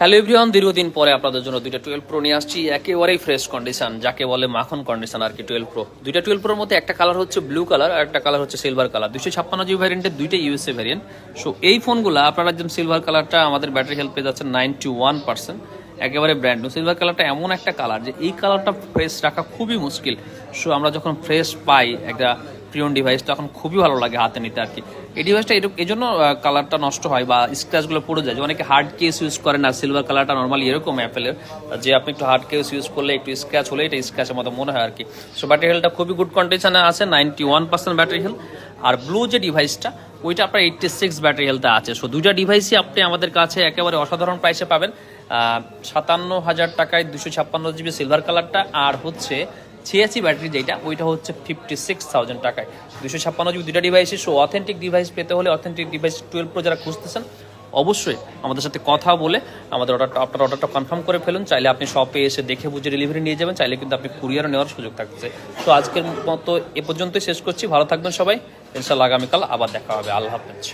Hello everyone, দীর্ঘদিন পরে আপনাদের জন্য দুইটা টুয়েলভ প্রো নিয়ে আসছি। একেবারেই ফ্রেশ কন্ডিশন যাকে বলে মাখন কন্ডিশন আর কি, টুয়েলভ প্রো। দুইটা টুয়েলভ প্রোর মধ্যে একটা কালার হচ্ছে ব্লু কালার আর একটা কালার হচ্ছে সিলভার কালার দুশো ছাপ্পান্ন জিবি ভ্যারিয়েন্টের দুইটা ইউএসএ ভ্যারিয়েন্ট সো এই ফোনগুলো আপনারা একদম সিলভার কালারটা আমাদের ব্যাটারি হেল্প পেয়ে যাচ্ছে নাইনটি ওয়ান পার্সেন্ট একেবারে ব্র্যান্ড নিউ সিলভার কালারটা এমন একটা কালার যে এই কালারটা ফ্রেশ রাখা খুবই মুশকিল। সো আমরা যখন ফ্রেশ পাই একটা প্রিয়ন ডিভাইস তখন খুবই ভালো লাগে হাতে নিতে আর কি। এই ডিভাইসটা এই জন্য কালারটা নষ্ট হয় বা স্ক্র্যাচগুলো পড়ে যায়। অনেকে হার্ড কেস ইউজ করেন আর সিলভার কালারটা নর্মালি এরকম অ্যাপেলের যে আপনি একটু হার্ড কেস ইউজ করলে একটু স্ক্র্যাচ হলে এটা স্ক্র্যাচের মতো মনে হয় আর কি। সো ব্যাটারি হেলটা খুবই গুড কন্ডিশনে আছে ninety one percent battery health আর ব্লু যে ডিভাইসটা ওইটা আপনার এইটটি সিক্স ব্যাটারি হেলতে আছে। সো দুটা ডিভাইসই আপনি আমাদের কাছে একেবারে অসাধারণ প্রাইসে পাবেন। সাতান্ন হাজার টাকায় দুশো ছাপ্পান্ন জিবি সিলভার কালারটা আর হচ্ছে ছিয়াশি ব্যাটারি যেটা, ওইটা হচ্ছে ফিফটি সিক্স থাউজেন্ড টাকায়। দুশো ছাপ্পান্ন জিবি দুটা ডিভাইসে সো অথেন্টিক ডিভাইস পেতে হলে অথেন্টিক ডিভাইস টুয়েলভ প্রো যারা খুঁজতেছেন, অবশ্যই আমাদের সাথে কথা বলে আমাদের অর্ডারটা আপনার অর্ডারটা কনফার্ম করে ফেলুন। চাইলে আপনি শপে এসে দেখে বুঝে ডেলিভারি নিয়ে যাবেন, চাইলে কিন্তু আপনি কুরিয়ারও নেওয়ার সুযোগ থাকছে। তো আজকের মতো এ পর্যন্তই শেষ করছি। ভালো থাকবেন সবাই। ইনশাল্লাহ আগামীকাল আবার দেখা হবে। আল্লাহ হাফেজ।